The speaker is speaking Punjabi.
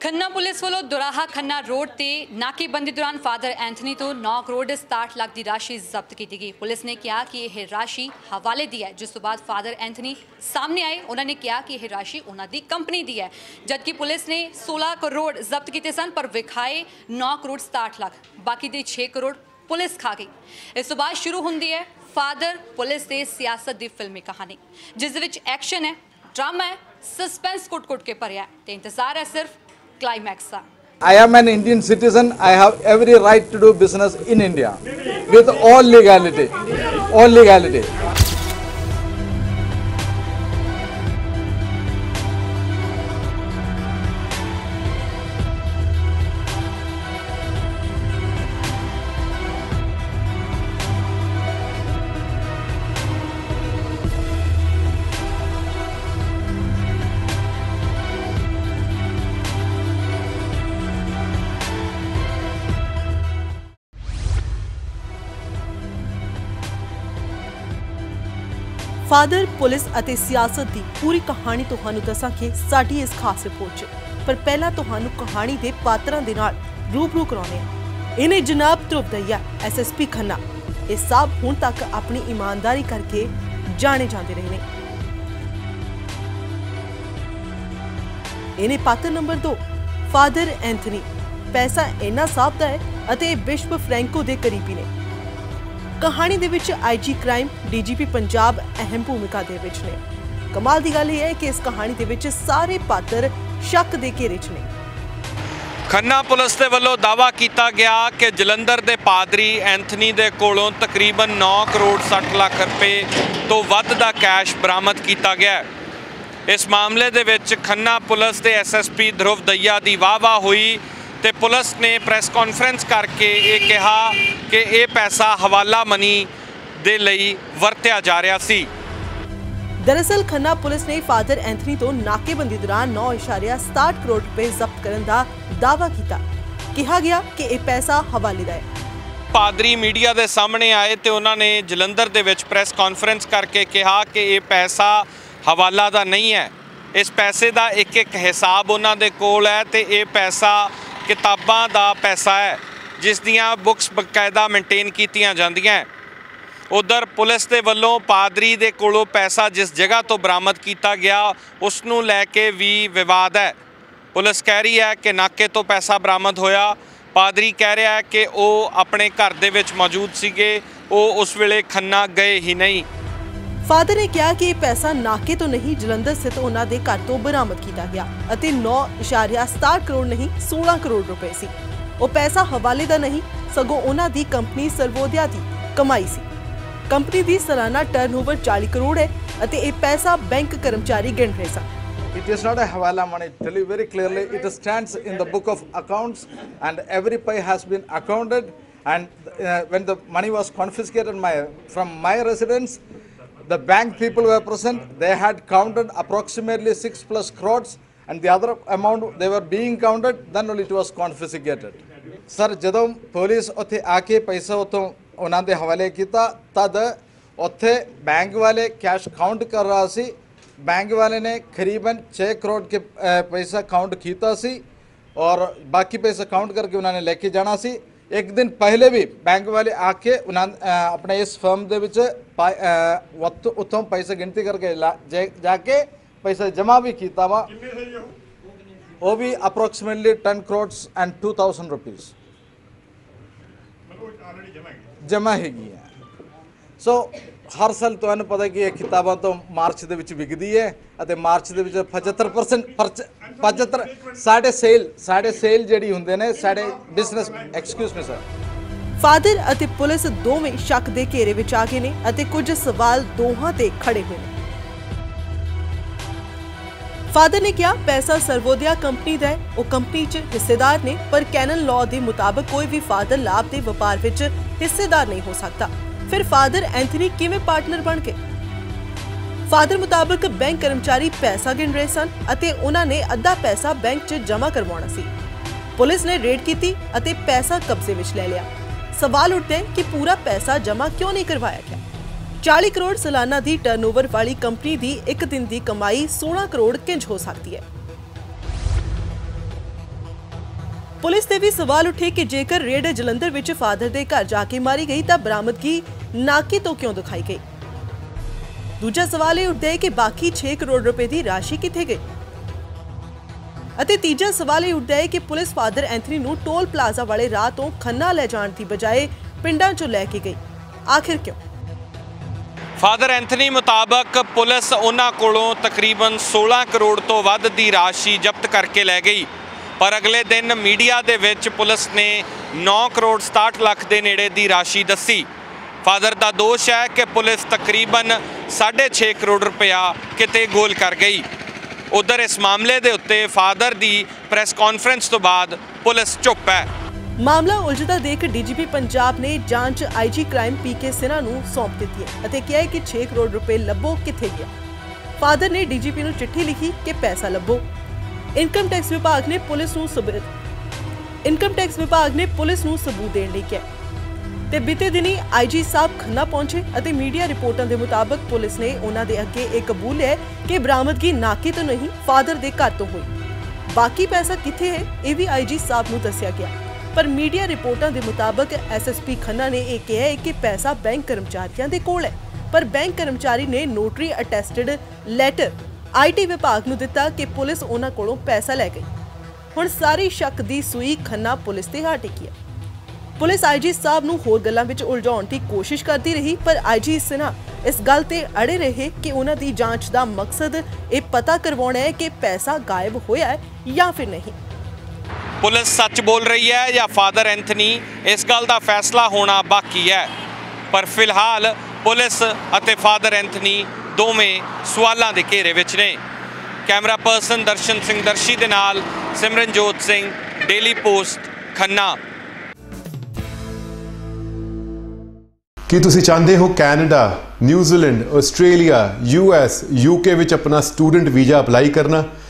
ਖੰਨਾ ਪੁਲਿਸ ਵੱਲੋਂ ਦੁਰਾਹਾ ਖੰਨਾ ਰੋਡ ਤੇ ਨਾਕੇਬੰਦੀ ਦੌਰਾਨ ਫਾਦਰ ਐਂਥਨੀ ਤੋਂ 9 ਕਰੋੜ 67 ਲੱਖ ਦੀ ਰਾਸ਼ੀ ਜ਼ਬਤ ਕੀਤੀ ਗਈ। ਪੁਲਿਸ ਨੇ ਕਿਹਾ ਕਿ ਇਹ ਰਾਸ਼ੀ ਹਵਾਲੇ ਦੀ ਹੈ, ਜਿਸ ਤੋਂ ਬਾਅਦ ਫਾਦਰ ਐਂਥਨੀ ਸਾਹਮਣੇ ਆਏ। ਉਹਨਾਂ ਨੇ ਕਿਹਾ ਕਿ ਇਹ ਰਾਸ਼ੀ ਉਹਨਾਂ ਦੀ ਕੰਪਨੀ ਦੀ ਹੈ, ਜਦਕਿ ਪੁਲਿਸ ਨੇ 16 ਕਰੋੜ ਜ਼ਬਤ ਕੀਤੇ ਸਨ, ਪਰ ਵਿਖਾਏ 9 ਕਰੋੜ 67 ਲੱਖ, ਬਾਕੀ ਦੇ 6 ਕਰੋੜ ਪੁਲਿਸ ਖਾ ਗਈ। ਇਸ ਤੋਂ ਬਾਅਦ ਸ਼ੁਰੂ ਹੁੰਦੀ ਹੈ ਫਾਦਰ ਪੁਲਿਸ ਤੇ ਸਿਆਸਤ ਦੀ ਫਿਲਮੀ ਕਹਾਣੀ, ਜਿਸ ਦੇ ਵਿੱਚ ਐਕਸ਼ਨ ਹੈ, ਡਰਾਮਾ ਹੈ, ਸਸਪੈਂਸ ਕੁੱਟ-ਕੁੱਟ ਕੇ ਭਰਿਆ ਹੈ। ਤੇ ਇੰਤਜ਼ਾਰ ਹੈ ਸਿਰਫ climax I am an Indian citizen. I have every right to do business in India with all legality. All legality. Father, police ਅਤੇ ਸਿਆਸਤ ਦੀ ਪੂਰੀ ਕਹਾਣੀ ਤੁਹਾਨੂੰ ਦੱਸਾਂਗੇ ਸਾਡੀ ਇਸ ਖਾਸ ਰਿਪੋਰਟ 'ਚ। ਪਰ ਪਹਿਲਾਂ ਤੁਹਾਨੂੰ ਕਹਾਣੀ ਦੇ ਪਾਤਰਾਂ ਦੇ ਨਾਲ ਰੂਬਰੂ ਕਰਾਉਂਦੇ ਹਾਂ। ਇਹਨੇ ਜਨਾਬ ਧਰੁਵਦਈਆ ਐਸਐਸਪੀ ਖੰਨਾ। ਇਹ ਸਭ ਹੁਣ ਤੱਕ ਆਪਣੀ ਇਮਾਨਦਾਰੀ ਕਰਕੇ ਜਾਣੇ ਜਾਂਦੇ ਰਹੇ ਨੇ। ਇਹਨੇ ਪਾਤਰ ਨੰਬਰ 2 ਫਾਦਰ ਐਂਥਨੀ। ਪੈਸਾ ਇੰਨਾ ਸਾਫ਼ ਦਾ ਹੈ ਅਤੇ ਇਹ ਵਿਸ਼ਵ ਫ੍ਰੈਂਕੋ ਦੇ ਕਰੀਬੀ ਨੇ। ਕਹਾਣੀ ਦੇ ਵਿੱਚ ਆਈਜੀ ਕ੍ਰਾਈਮ ਡੀਜੀਪੀ ਪੰਜਾਬ ਅਹਿਮ ਭੂਮਿਕਾ ਦੇ ਵਿੱਚ ਨੇ। ਕਮਾਲ ਦੀ ਗੱਲ ਇਹ ਹੈ ਕਿ ਇਸ ਕਹਾਣੀ ਦੇ ਵਿੱਚ ਸਾਰੇ ਪਾਤਰ ਸ਼ੱਕ ਦੇ ਘੇਰੇ 'ਚ ਨੇ। ਖੰਨਾ ਪੁਲਿਸ ਦੇ ਵੱਲੋਂ ਦਾਵਾ ਕੀਤਾ ਗਿਆ ਕਿ ਜਲੰਧਰ ਦੇ ਪਾਦਰੀ ਐਂਥਨੀ ਦੇ ਕੋਲੋਂ ਤਕਰੀਬਨ 9 ਕਰੋੜ 60 ਲੱਖ ਰੁਪਏ ਤੋਂ ਵੱਧ ਦਾ ਕੈਸ਼ ਬਰਾਮਦ ਕੀਤਾ ਗਿਆ ਹੈ। ਇਸ ਮਾਮਲੇ ਦੇ ਵਿੱਚ ਖੰਨਾ ਪੁਲਿਸ ਦੇ ਐਸਐਸਪੀ ਧਰੁਵ ਦਈਆ ਦੀ ਵਾਹਵਾ ਹੋਈ ਤੇ ਪੁਲਿਸ ਨੇ ਪ੍ਰੈਸ ਕਾਨਫਰੰਸ ਕਰਕੇ ਇਹ ਕਿਹਾ ਕਿ ਇਹ ਪੈਸਾ ਹਵਾਲਾ ਮਨੀ ਦੇ ਲਈ ਵਰਤਿਆ ਜਾ ਰਿਹਾ ਸੀ। ਦਰਅਸਲ ਖੰਨਾ ਪੁਲਿਸ ਨੇ ਫਾਦਰ ਐਂਥਨੀ ਤੋਂ ਨਾਕੇਬੰਦੀ ਦੌਰਾਨ 9.67 ਕਰੋੜ ਰੁਪਏ ਜ਼ਬਤ ਕਰਨ ਦਾ ਦਾਅਵਾ ਕੀਤਾ। ਕਿਹਾ ਗਿਆ ਕਿ ਇਹ ਪੈਸਾ ਹਵਾਲੇ ਦਾ ਹੈ। ਪਾਦਰੀ ਮੀਡੀਆ ਦੇ ਸਾਹਮਣੇ ਆਏ ਤੇ ਉਹਨਾਂ ਨੇ ਜਲੰਧਰ ਦੇ ਵਿੱਚ ਪ੍ਰੈਸ ਕਾਨਫਰੰਸ ਕਰਕੇ ਕਿਹਾ ਕਿ ਇਹ ਪੈਸਾ ਹਵਾਲਾ ਦਾ ਨਹੀਂ ਹੈ। ਇਸ ਪੈਸੇ ਦਾ ਇੱਕ ਇੱਕ ਹਿਸਾਬ ਉਹਨਾਂ ਦੇ ਕੋਲ ਹੈ ਤੇ ਇਹ ਪੈਸਾ ਕਿਤਾਬਾਂ ਦਾ ਪੈਸਾ ਹੈ, ਜਿਸ ਦੀਆਂ ਬੁੱਕਸ ਬਕਾਇਦਾ ਮੇਨਟੇਨ ਕੀਤੀਆਂ ਜਾਂਦੀਆਂ ਹੈ। ਉਧਰ ਪੁਲਿਸ ਦੇ ਵੱਲੋਂ ਪਾਦਰੀ ਦੇ ਕੋਲੋਂ ਪੈਸਾ ਜਿਸ ਜਗ੍ਹਾ ਤੋਂ ਬਰਾਮਦ ਕੀਤਾ ਗਿਆ ਉਸ ਨੂੰ ਲੈ ਕੇ ਵੀ ਵਿਵਾਦ ਹੈ। ਪੁਲਿਸ ਕਹਿ ਰਹੀ ਹੈ ਕਿ ਨਾਕੇ ਤੋਂ ਪੈਸਾ ਬਰਾਮਦ ਹੋਇਆ। ਪਾਦਰੀ ਕਹਿ ਰਿਹਾ ਹੈ ਕਿ ਉਹ ਆਪਣੇ ਘਰ ਦੇ ਵਿੱਚ ਮੌਜੂਦ ਸੀਗੇ, ਉਹ ਉਸ ਵੇਲੇ ਖੰਨਾ ਗਏ ਹੀ ਨਹੀਂ। ਫਾਦਰ ਨੇ ਕਿਹਾ ਕਿ ਇਹ ਪੈਸਾ ਨਾਕੇ ਤੋਂ ਨਹੀਂ ਜਲੰਧਰ ਸਥਿਤ ਉਹਨਾਂ ਦੇ ਘਰ ਤੋਂ ਬਰਾਮਦ ਕੀਤਾ ਗਿਆ ਅਤੇ 9.67 ਕਰੋੜ ਨਹੀਂ 16 ਕਰੋੜ ਰੁਪਏ ਸੀ ਉਹ ਪੈਸਾ ਹਵਾਲੇ ਦਾ ਨਹੀਂ ਸਗੋਂ ਉਹਨਾਂ ਦੀ ਕੰਪਨੀ ਸਰਵੋਦਿਆ ਦੀ ਕਮਾਈ ਸੀ ਕੰਪਨੀ ਦੀ ਸਾਲਾਨਾ ਟਰਨਓਵਰ 40 ਕਰੋੜ ਹੈ ਅਤੇ ਇਹ ਪੈਸਾ ਬੈਂਕ ਕਰਮਚਾਰੀ ਗਿਣ ਰਹੇ ਸਨ It is not a hawala money. Tell you very clearly, it stands in the book of accounts, and every pay has been accounted. And uh, when the money was confiscated my, from my residence, the bank people were present. They had counted approximately six plus crores, and the other amount they were being counted. Then only it was confiscated. Sir ਜਦੋਂ ਪੁਲਿਸ ਉੱਥੇ ਆ ਕੇ ਪੈਸਾ ਉਤੋਂ ਉਹਨਾਂ ਦੇ ਹਵਾਲੇ ਕੀਤਾ ਤਦ ਉੱਥੇ ਬੈਂਕ ਵਾਲੇ ਕੈਸ਼ ਕਾਊਂਟ ਕਰ ਰਹਾ ਸੀ ਬੈਂਕ ਵਾਲੇ ਨੇ ਕਰੀਬਨ 6 ਕਰੋੜ ਕੇ ਅ, ਪੈਸਾ ਕਾਊਂਟ ਕੀਤਾ ਸੀ ਔਰ ਬਾਕੀ ਪੈਸਾ ਕਾਊਂਟ ਕਰਕੇ ਉਹਨਾਂ ਨੇ ਲੈ ਕੇ ਜਾਣਾ ਸੀ ਇੱਕ ਦਿਨ ਪਹਿਲੇ ਵੀ ਬੈਂਕ ਵਾਲੇ ਆ ਕੇ ਉਹਨਾਂ ਆਪਣੇ ਇਸ ਫਰਮ ਦੇ ਵਿੱਚ ਉੱਥੋਂ- ਪੈਸਾ ਗਿਣਤੀ ਕਰਕੇ ਲਾ- ਜਾ- ਕੇ ਪੈਸਾ ਜਮ੍ਹਾਂ ਵੀ ਕੀਤਾ ਵਾ। ਉਹ? ਵੀ ਅਪਰੋਕਸੀਮੇਟਲੀ 10 ਕਰੋੜਸ ਐਂਡ 2000 ਰੁਪੀਸ ਜਮ੍ਹਾਂ ਹੈਗੀ। ਹੈ ਸੋ ਹਰ ਸਾਲ ਤੁਹਾਨੂੰ ਪਤਾ ਕਿ ਇਹ ਕਿਤਾਬਾਂ ਤੋਂ ਮਾਰਚ ਦੇ ਵਿੱਚ ਵਿਕਦੀ ਹੈ ਅਤੇ ਮਾਰਚ ਦੇ ਵਿੱਚ 75% 75 ਸਾਡੇ ਸੇਲ ਸਾਡੇ ਸੇਲ ਜਿਹੜੀ ਹੁੰਦੇ ਨੇ, ਸਾਡੇ business excuse me sir father ਅਤੇ ਪੁਲਿਸ ਦੋਵੇਂ ਸ਼ੱਕ ਦੇ ਘੇਰੇ ਵਿੱਚ ਆ ਗਏ ਨੇ ਅਤੇ ਕੁਝ ਸਵਾਲ ਦੋਹਾਂ ਤੇ ਖੜੇ ਹੋਏ ਨੇ। ਫਾਦਰ ਨੇ ਕਿਹਾ, ਪੈਸਾ ਸਰਵੋਦਿਆ ਕੰਪਨੀ ਦਾ ਹੈ, ਉਹ ਕੰਪਨੀ 'ਚ ਹਿੱਸੇਦਾਰ ਨੇ, ਪਰ ਕੈਨਨ ਲਾਅ ਦੇ ਮੁਤਾਬਕ ਕੋਈ ਵੀ ਫਾਦਰ ਲਾਭ ਦੇ ਵਪਾਰ ਵਿੱਚ ਹਿੱਸੇਦਾਰ ਨਹੀਂ ਹੋ ਸਕਦਾ। ਫਿਰ ਫਾਦਰ ਐਂਥਨੀ ਕਿਵੇਂ ਪਾਰਟਨਰ ਬਣ ਗਏ? ਫਾਦਰ ਮੁਤਾਬਕ ਬੈਂਕ ਕਰਮਚਾਰੀ ਪੈਸਾ ਗਿਣ ਰਹੇ ਸਨ ਅਤੇ ਉਹਨਾਂ ਨੇ ਅੱਧਾ ਪੈਸਾ ਬੈਂਕ 'ਚ ਜਮ੍ਹਾਂ ਕਰਵਾਉਣਾ ਸੀ। ਪੁਲਿਸ ਨੇ ਰੇਡ ਕੀਤੀ ਅਤੇ ਪੈਸਾ ਕਬਜ਼ੇ ਵਿੱਚ ਲੈ ਲਿਆ। ਸਵਾਲ ਉੱਠਦੇ ਕਿ ਪੂਰਾ ਪੈਸਾ ਜਮ੍ਹਾਂ ਕਿਉਂ ਨਹੀਂ ਕਰਵਾਇਆ ਗਿਆ? 40 ਕਰੋੜ ਸਾਲਾਨਾ ਦੀ ਟਰਨਓਵਰ ਵਾਲੀ ਕੰਪਨੀ ਦੀ ਇੱਕ ਦਿਨ ਦੀ ਕਮਾਈ 16 ਕਰੋੜ ਕਿੰਜ ਹੋ ਸਕਦੀ ਹੈ? ਪੁਲਿਸ ਤੇ ਵੀ ਸਵਾਲ ਉੱਠੇ ਕਿ ਜੇਕਰ ਰੇਡ ਜਲੰਧਰ ਵਿੱਚ ਫਾਦਰ ਦੇ ਘਰ ਜਾ ਕੇ ਮਾਰੀ ਗਈ ਤਾਂ ਬਰਾਮਦਗੀ ਨਾਕੇ ਤੋਂ ਕਿਉਂ ਦਿਖਾਈ ਗਈ? ਦੂਜਾ ਸਵਾਲ ਇਹ ਉੱਠਦਾ ਹੈ ਕਿ ਬਾਕੀ 6 ਕਰੋੜ ਰੁਪਏ ਦੀ ਰਾਸ਼ੀ ਕਿੱਥੇ ਗਈ? ਅਤੇ ਤੀਜਾ ਸਵਾਲ ਇਹ ਉੱਠਦਾ ਹੈ ਕਿ ਪੁਲਿਸ ਫਾਦਰ ਐਂਥਨੀ ਨੂੰ ਟੋਲ ਪਲਾਜ਼ਾ ਵਾਲੇ ਰਾਹ ਤੋਂ ਖੰਨਾ ਲੈ ਜਾਣ ਦੀ ਬਜਾਏ ਪਿੰਡਾਂ 'ਚੋਂ ਲੈ ਕੇ ਗਈ। ਆਖਿਰ ਕਿਉਂ? ਫਾਦਰ ਐਂਥਨੀ ਮੁਤਾਬਕ ਪੁਲਿਸ ਉਹਨਾਂ ਕੋਲੋਂ ਤਕਰੀਬਨ 16 ਕਰੋੜ ਤੋਂ ਵੱਧ ਦੀ ਰਾਸ਼ੀ ਜ਼ਬਤ ਕਰਕੇ ਲੈ ਗਈ। ਪਰ ਅਗਲੇ ਦਿਨ ਮੀਡੀਆ ਦੇ ਵਿੱਚ ਪੁਲਿਸ ਨੇ 9 ਕਰੋੜ 67 ਲੱਖ ਦੇ ਨੇੜੇ ਦੀ ਰਾਸ਼ੀ ਦੱਸੀ। ਫਾਦਰ ਦਾ ਦੋਸ਼ ਹੈ ਕਿ ਪੁਲਿਸ ਤਕਰੀਬਨ 6.5 ਕਰੋੜ ਰੁਪਇਆ ਕਿਤੇ ਗੋਲ ਕਰ ਗਈ। ਉਧਰ ਇਸ ਮਾਮਲੇ ਦੇ ਉੱਤੇ ਫਾਦਰ ਦੀ ਪ੍ਰੈਸ ਕਾਨਫਰੰਸ ਤੋਂ ਬਾਅਦ ਪੁਲਿਸ ਚੁੱਪ ਹੈ। ਮਾਮਲਾ ਉਲਝਦਾ ਦੇਖ ਡੀਜੀਪੀ ਪੰਜਾਬ ਨੇ ਜਾਂਚ ਆਈਜੀ ਕ੍ਰਾਈਮ ਪੀਕੇ ਸਿਨਾ ਨੂੰ ਸੌਂਪ ਦਿੱਤੀ ਹੈ ਅਤੇ ਕਿਹਾ ਹੈ ਕਿ 6 ਕਰੋੜ ਰੁਪਏ ਲੱਭੋ ਕਿੱਥੇ ਗਿਆ। ਫਾਦਰ ਨੇ ਡੀਜੀਪੀ ਨੂੰ ਚਿੱਠੀ ਲਿਖੀ ਕਿ ਪੈਸਾ ਲੱਭੋ। ਇਨਕਮ ਟੈਕਸ ਵਿਭਾਗ ਨੇ ਪੁਲਿਸ ਨੂੰ ਸਬੂਤ ਇਨਕਮ ਟੈਕਸ ਵਿਭਾਗ ਨੇ ਪੁਲਿਸ ਨੂੰ ਸਬੂਤ ਦੇਣ ਲਈ ਕਿਹਾ ਤੇ ਬੀਤੇ ਦਿਨੀ ਆਈਜੀ ਸਾਹਿਬ ਖੰਨਾ ਪਹੁੰਚੇ ਅਤੇ ਮੀਡੀਆ ਰਿਪੋਰਟਾਂ ਦੇ ਮੁਤਾਬਕ ਪੁਲਿਸ ਨੇ ਉਹਨਾਂ ਦੇ ਅੱਗੇ ਇਹ ਕਬੂਲਿਆ ਹੈ ਕਿ ਬਰਾਮਦਗੀ ਨਾਕੇ ਤੋਂ ਨਹੀਂ ਫਾਦਰ ਦੇ ਘਰ ਤੋਂ ਹੋਈ ਬਾਕੀ ਪੈਸਾ ਕਿੱਥੇ ਹੈ ਇਹ ਵੀ ਆਈਜੀ ਸਾਹਿਬ ਨੂੰ ਦੱਸਿਆ ਗਿਆ ਪਰ ਮੀਡੀਆ ਰਿਪੋਰਟਾਂ ਦੇ ਮੁਤਾਬਕ ਐਸਐਸਪੀ ਖੰਨਾ ਨੇ ਇਹ ਕਿਹਾ ਹੈ ਕਿ ਪੈਸਾ ਬੈਂਕ ਕਰਮਚਾਰੀਆਂ ਦੇ ਕੋਲ ਹੈ ਪਰ ਬੈਂਕ ਕਰਮਚਾਰੀ ਨੇ ਨੋਟਰੀ ਅਟੈਸਟਡ ਲੈਟਰ ਆਈਟੀ ਵਿਭਾਗ ਨੂੰ ਦਿੱਤਾ ਕਿ ਪੁਲਿਸ ਉਹਨਾਂ ਕੋਲੋਂ ਪੈਸਾ ਲੈ ਗਈ। ਹੁਣ ਸਾਰੀ ਸ਼ੱਕ ਦੀ ਸੂਈ ਖੰਨਾ ਪੁਲਿਸ ਤੇ ਆ ਟਿਕੀ ਹੈ। ਪੁਲਿਸ ਆਈਜੀ ਸਾਹਿਬ ਨੂੰ ਹੋਰ ਗੱਲਾਂ ਵਿੱਚ ਉਲਝਾਉਣ ਦੀ ਕੋਸ਼ਿਸ਼ ਕਰਦੀ ਰਹੀ, ਪਰ ਆਈਜੀ ਸਿਨਾ ਇਸ ਗੱਲ ਤੇ ਅੜੇ ਰਹੇ ਕਿ ਉਹਨਾਂ ਦੀ ਜਾਂਚ ਦਾ ਮਕਸਦ ਇਹ ਪਤਾ ਕਰਵਾਉਣਾ ਹੈ ਕਿ ਪੈਸਾ ਗਾਇਬ ਹੋਇਆ ਹੈ ਜਾਂ ਫਿਰ ਨਹੀਂ। ਪੁਲਿਸ ਸੱਚ ਬੋਲ ਰਹੀ ਹੈ ਜਾਂ ਫਾਦਰ ਐਂਥਨੀ ਇਸ ਗੱਲ ਦਾ ਫੈਸਲਾ ਹੋਣਾ ਬਾਕੀ ਹੈ। ਪਰ ਫਿਲਹਾਲ ਪੁਲਿਸ ਅਤੇ ਫਾਦਰ ਐਂਥਨੀ ਦੋਵੇਂ ਸਵਾਲਾਂ ਦੇ ਘੇਰੇ ਵਿੱਚ ਨੇ। ਕੈਮਰਾ ਪਰਸਨ ਦਰਸ਼ਨ ਸਿੰਘ ਦਰਸ਼ੀ ਦੇ ਨਾਲ ਸਿਮਰਨਜੋਤ ਸਿੰਘ ਡੇਲੀ ਪੋਸਟ ਖੰਨਾ। ਕੀ ਤੁਸੀਂ ਚਾਹੁੰਦੇ ਹੋ Canada, New Zealand, Australia US UK ਵਿੱਚ ਆਪਣਾ ਸਟੂਡੈਂਟ ਵੀਜ਼ਾ ਅਪਲਾਈ ਕਰਨਾ?